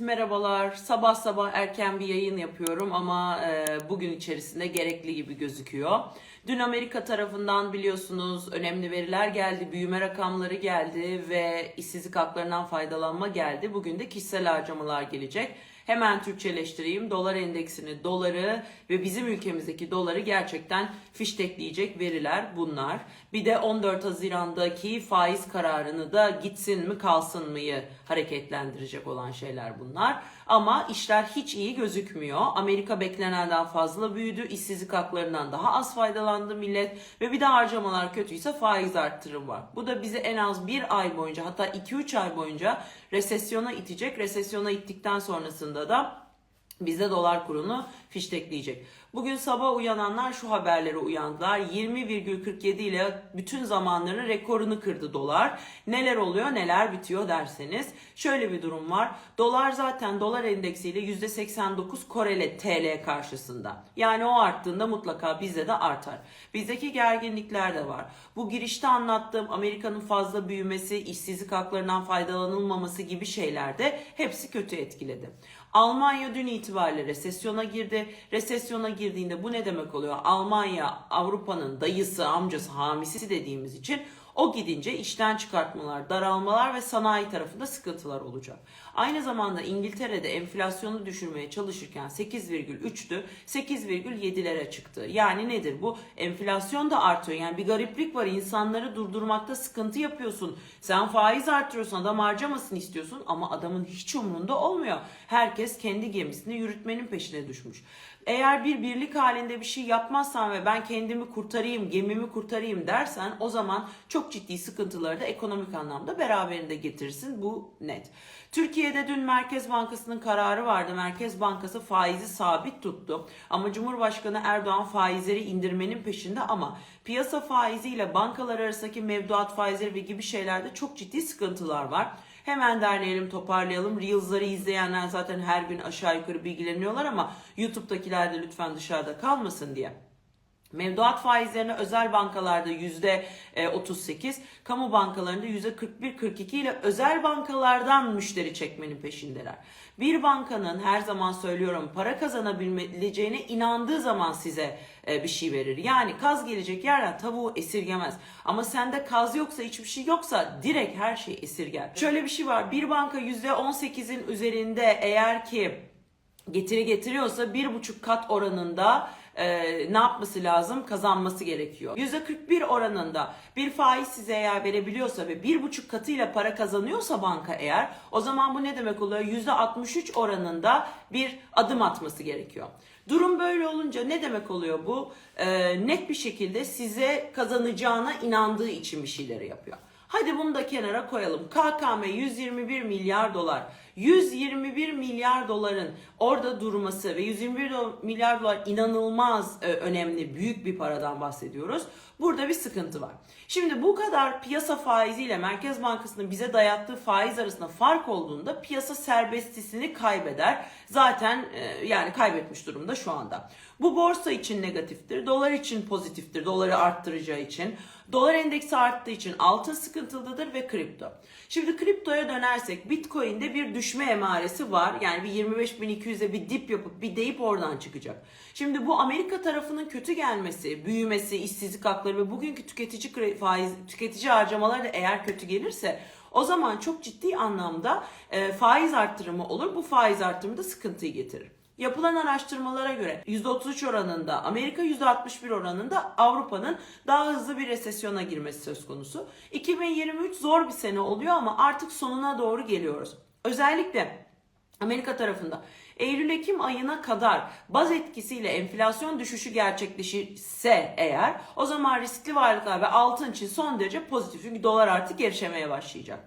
Merhabalar. Sabah sabah erken bir yayın yapıyorum ama e, bugün içerisinde gerekli gibi gözüküyor. Dün Amerika tarafından biliyorsunuz önemli veriler geldi, büyüme rakamları geldi ve işsizlik haklarından faydalanma geldi. Bugün de kişisel harcamalar gelecek. Hemen Türkçeleştireyim. Dolar endeksini, doları ve bizim ülkemizdeki doları gerçekten fiştekleyecek veriler bunlar. Bir de 14 Haziran'daki faiz kararını da gitsin mi kalsın mıyı hareketlendirecek olan şeyler bunlar. Ama işler hiç iyi gözükmüyor. Amerika beklenenden fazla büyüdü. İşsizlik haklarından daha az faydalandı millet. Ve bir de harcamalar kötüyse faiz arttırım var. Bu da bizi en az bir ay boyunca hatta 2-3 ay boyunca resesyona itecek. Resesyona ittikten sonrasında da bize dolar kurunu fiştekleyecek. Bugün sabah uyananlar şu haberlere uyandılar. 20,47 ile bütün zamanların rekorunu kırdı dolar. Neler oluyor neler bitiyor derseniz. Şöyle bir durum var. Dolar zaten dolar endeksiyle %89 korele TL karşısında. Yani o arttığında mutlaka bizde de artar. Bizdeki gerginlikler de var. Bu girişte anlattığım Amerika'nın fazla büyümesi, işsizlik haklarından faydalanılmaması gibi şeyler de hepsi kötü etkiledi. Almanya dün itibariyle resesyona girdi. Resesyona girdiğinde bu ne demek oluyor? Almanya Avrupa'nın dayısı, amcası, hamisi dediğimiz için o gidince işten çıkartmalar, daralmalar ve sanayi tarafında sıkıntılar olacak. Aynı zamanda İngiltere'de enflasyonu düşürmeye çalışırken 8,3'tü, 8,7'lere çıktı. Yani nedir bu? Enflasyon da artıyor. Yani bir gariplik var. İnsanları durdurmakta sıkıntı yapıyorsun. Sen faiz artırıyorsun, adam harcamasın istiyorsun ama adamın hiç umurunda olmuyor. Herkes kendi gemisini yürütmenin peşine düşmüş. Eğer bir birlik halinde bir şey yapmazsan ve ben kendimi kurtarayım, gemimi kurtarayım dersen o zaman çok ciddi sıkıntıları da ekonomik anlamda beraberinde getirirsin. Bu net. Türkiye'de dün Merkez Bankası'nın kararı vardı. Merkez Bankası faizi sabit tuttu. Ama Cumhurbaşkanı Erdoğan faizleri indirmenin peşinde ama piyasa faiziyle bankalar arasındaki mevduat faizleri ve gibi şeylerde çok ciddi sıkıntılar var. Hemen derleyelim, toparlayalım. Reels'ları izleyenler zaten her gün aşağı yukarı bilgileniyorlar ama YouTube'dakiler de lütfen dışarıda kalmasın diye. Mevduat faizlerine özel bankalarda yüzde 38, kamu bankalarında yüzde 41-42 ile özel bankalardan müşteri çekmenin peşindeler. Bir bankanın her zaman söylüyorum para kazanabileceğine inandığı zaman size e, bir şey verir. Yani kaz gelecek yerden tavuğu esirgemez. Ama sende kaz yoksa hiçbir şey yoksa direkt her şey esirger. Şöyle bir şey var. Bir banka yüzde 18'in üzerinde eğer ki getiri getiriyorsa bir buçuk kat oranında e, ne yapması lazım? Kazanması gerekiyor. %41 oranında bir faiz size eğer verebiliyorsa ve bir buçuk katıyla para kazanıyorsa banka eğer o zaman bu ne demek oluyor? %63 oranında bir adım atması gerekiyor. Durum böyle olunca ne demek oluyor bu? E, net bir şekilde size kazanacağına inandığı için bir şeyleri yapıyor. Hadi bunu da kenara koyalım. KKM 121 milyar dolar. 121 milyar doların orada durması ve 121 milyar dolar inanılmaz e, önemli büyük bir paradan bahsediyoruz. Burada bir sıkıntı var. Şimdi bu kadar piyasa faiziyle Merkez Bankası'nın bize dayattığı faiz arasında fark olduğunda piyasa serbestisini kaybeder. Zaten e, yani kaybetmiş durumda şu anda. Bu borsa için negatiftir, dolar için pozitiftir, doları arttıracağı için. Dolar endeksi arttığı için altın sıkıntılıdır ve kripto. Şimdi kriptoya dönersek Bitcoin'de bir düşme emaresi var. Yani bir 25.200'e bir dip yapıp bir deyip oradan çıkacak. Şimdi bu Amerika tarafının kötü gelmesi, büyümesi, işsizlik hakları ve bugünkü tüketici faiz, tüketici harcamaları da eğer kötü gelirse o zaman çok ciddi anlamda e, faiz arttırımı olur. Bu faiz arttırımı da sıkıntıyı getirir. Yapılan araştırmalara göre %33 oranında Amerika %61 oranında Avrupa'nın daha hızlı bir resesyona girmesi söz konusu. 2023 zor bir sene oluyor ama artık sonuna doğru geliyoruz. Özellikle Amerika tarafında Eylül-Ekim ayına kadar baz etkisiyle enflasyon düşüşü gerçekleşirse eğer o zaman riskli varlıklar ve altın için son derece pozitif. Çünkü dolar artık gevşemeye başlayacak.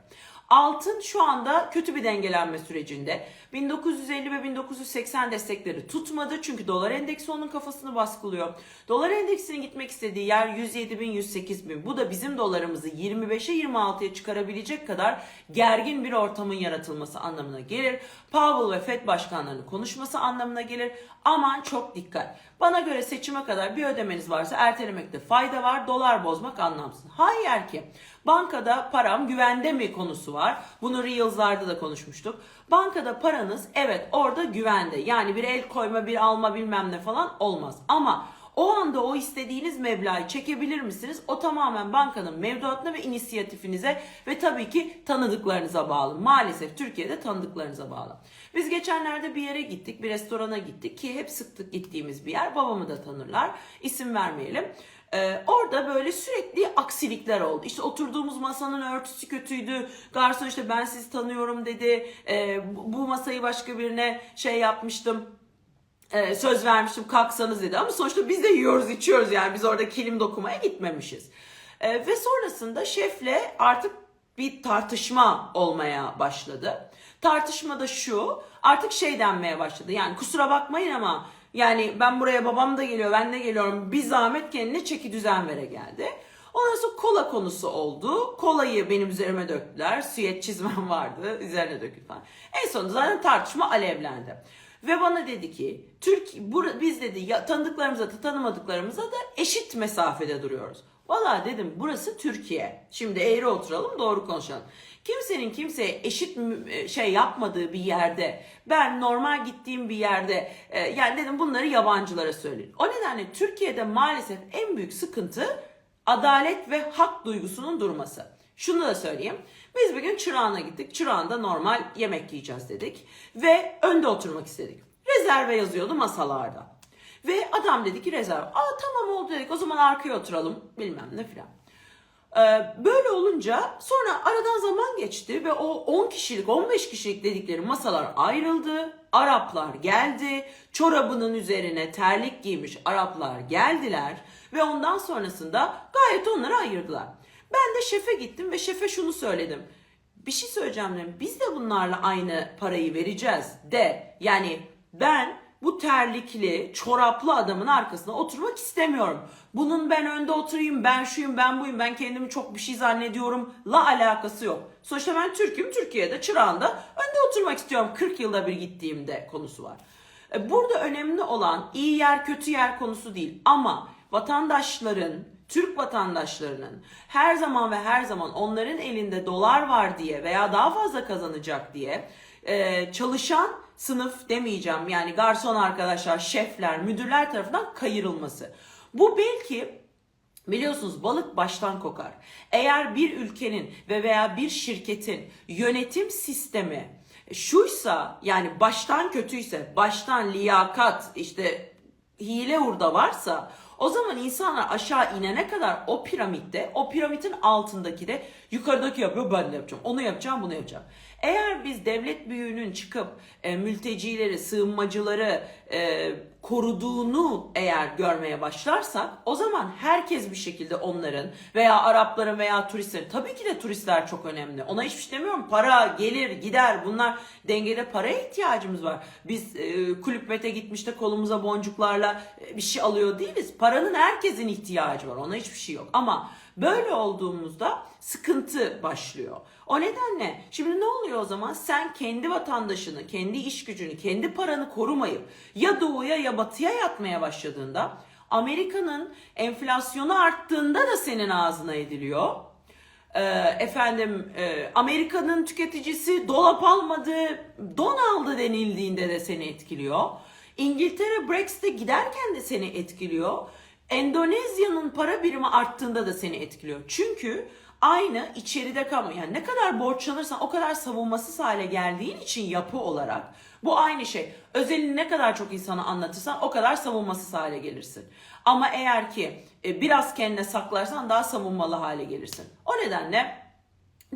Altın şu anda kötü bir dengelenme sürecinde. 1950 ve 1980 destekleri tutmadı çünkü dolar endeksi onun kafasını baskılıyor. Dolar endeksinin gitmek istediği yer 107 bin 108 bin. Bu da bizim dolarımızı 25'e 26'ya çıkarabilecek kadar gergin bir ortamın yaratılması anlamına gelir. Powell ve Fed başkanlarının konuşması anlamına gelir. Aman çok dikkat. Bana göre seçime kadar bir ödemeniz varsa ertelemekte fayda var. Dolar bozmak anlamsız. Hayır ki. Bankada param güvende mi konusu var. Bunu Reels'larda da konuşmuştuk. Bankada paranız paranız evet orada güvende. Yani bir el koyma bir alma bilmem ne falan olmaz. Ama o anda o istediğiniz meblağı çekebilir misiniz? O tamamen bankanın mevduatına ve inisiyatifinize ve tabii ki tanıdıklarınıza bağlı. Maalesef Türkiye'de tanıdıklarınıza bağlı. Biz geçenlerde bir yere gittik, bir restorana gittik ki hep sıktık gittiğimiz bir yer. Babamı da tanırlar. İsim vermeyelim. Ee, orada böyle sürekli aksilikler oldu. İşte oturduğumuz masanın örtüsü kötüydü. Garson işte ben sizi tanıyorum dedi. Ee, bu- masayı başka birine şey yapmıştım e, söz vermiştim kalksanız dedi ama sonuçta biz de yiyoruz içiyoruz yani biz orada kilim dokumaya gitmemişiz. E, ve sonrasında şefle artık bir tartışma olmaya başladı. Tartışma da şu artık şey denmeye başladı yani kusura bakmayın ama yani ben buraya babam da geliyor ben de geliyorum bir zahmet kendine çeki düzen vere geldi. Ondan sonra kola konusu oldu. Kolayı benim üzerime döktüler. Süet çizmem vardı. Üzerine döküldü falan. En sonunda zaten tartışma alevlendi. Ve bana dedi ki Türk biz dedi ya, tanıdıklarımıza da tanımadıklarımıza da eşit mesafede duruyoruz. Valla dedim burası Türkiye. Şimdi eğri oturalım doğru konuşalım. Kimsenin kimseye eşit e, şey yapmadığı bir yerde ben normal gittiğim bir yerde e, yani dedim bunları yabancılara söyleyin. O nedenle Türkiye'de maalesef en büyük sıkıntı adalet ve hak duygusunun durması. Şunu da söyleyeyim. Biz bir gün Çırağan'a gittik. Çırağan'da normal yemek yiyeceğiz dedik. Ve önde oturmak istedik. Rezerve yazıyordu masalarda. Ve adam dedi ki rezerve. Aa tamam oldu dedik. O zaman arkaya oturalım. Bilmem ne filan. Ee, böyle olunca sonra aradan zaman geçti ve o 10 kişilik 15 kişilik dedikleri masalar ayrıldı. Araplar geldi. Çorabının üzerine terlik giymiş Araplar geldiler ve ondan sonrasında gayet onları ayırdılar. Ben de şefe gittim ve şefe şunu söyledim. Bir şey söyleyeceğim dedim. Biz de bunlarla aynı parayı vereceğiz de yani ben bu terlikli, çoraplı adamın arkasına oturmak istemiyorum. Bunun ben önde oturayım, ben şuyum, ben buyum, ben kendimi çok bir şey zannediyorum la alakası yok. Sonuçta ben Türk'üm, Türkiye'de, Çırağan'da önde oturmak istiyorum 40 yılda bir gittiğimde konusu var. E, Burada önemli olan iyi yer kötü yer konusu değil ama vatandaşların Türk vatandaşlarının her zaman ve her zaman onların elinde dolar var diye veya daha fazla kazanacak diye e, çalışan sınıf demeyeceğim yani garson arkadaşlar, şefler, müdürler tarafından kayırılması. Bu belki Biliyorsunuz balık baştan kokar. Eğer bir ülkenin ve veya bir şirketin yönetim sistemi şuysa yani baştan kötüyse, baştan liyakat işte hile hurda varsa o zaman insanlar aşağı inene kadar o piramitte, o piramidin altındaki de yukarıdaki yapıyor ben de yapacağım. Onu yapacağım, bunu yapacağım. Eğer biz devlet büyüğünün çıkıp e, mültecileri, sığınmacıları e, koruduğunu eğer görmeye başlarsak o zaman herkes bir şekilde onların veya Arapların veya turistlerin tabii ki de turistler çok önemli. Ona hiçbir şey demiyorum. Para gelir gider bunlar dengede paraya ihtiyacımız var. Biz e, kulüp mete gitmiş de kolumuza boncuklarla e, bir şey alıyor değiliz. Paranın herkesin ihtiyacı var. Ona hiçbir şey yok. Ama böyle olduğumuzda sıkıntı başlıyor. O nedenle şimdi ne oluyor o zaman? Sen kendi vatandaşını, kendi iş gücünü, kendi paranı korumayıp ya doğuya ya batıya yatmaya başladığında Amerika'nın enflasyonu arttığında da senin ağzına ediliyor. Ee, efendim e, Amerika'nın tüketicisi dolap almadı, don aldı denildiğinde de seni etkiliyor. İngiltere Brexit'e giderken de seni etkiliyor. Endonezya'nın para birimi arttığında da seni etkiliyor. Çünkü aynı içeride kalma. Yani ne kadar borçlanırsan o kadar savunmasız hale geldiğin için yapı olarak bu aynı şey. Özelini ne kadar çok insana anlatırsan o kadar savunmasız hale gelirsin. Ama eğer ki e, biraz kendine saklarsan daha savunmalı hale gelirsin. O nedenle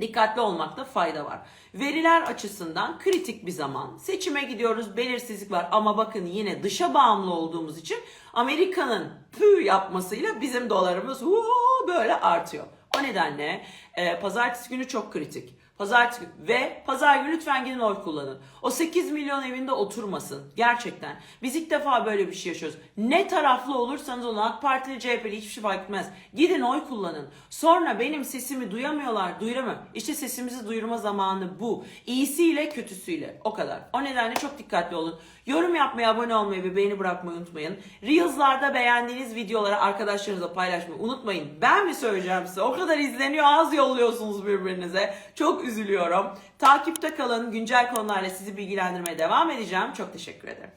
dikkatli olmakta fayda var. Veriler açısından kritik bir zaman. Seçime gidiyoruz, belirsizlik var ama bakın yine dışa bağımlı olduğumuz için Amerika'nın pü yapmasıyla bizim dolarımız böyle artıyor. Nedenle e, pazartesi günü çok kritik. Pazartesi günü ve pazar günü lütfen gidin oy kullanın. O 8 milyon evinde oturmasın. Gerçekten. Biz ilk defa böyle bir şey yaşıyoruz. Ne taraflı olursanız olun AK Partili CHP'li hiçbir şey fark etmez. Gidin oy kullanın. Sonra benim sesimi duyamıyorlar, duyuramıyor. İşte sesimizi duyurma zamanı bu. İyisiyle kötüsüyle. O kadar. O nedenle çok dikkatli olun. Yorum yapmayı, abone olmayı ve beğeni bırakmayı unutmayın. Reels'larda beğendiğiniz videoları arkadaşlarınızla paylaşmayı unutmayın. Ben mi söyleyeceğim size? O kadar izleniyor, az yolluyorsunuz birbirinize. Çok üzülüyorum. Takipte kalın. Güncel konularla sizi bilgilendirmeye devam edeceğim. Çok teşekkür ederim.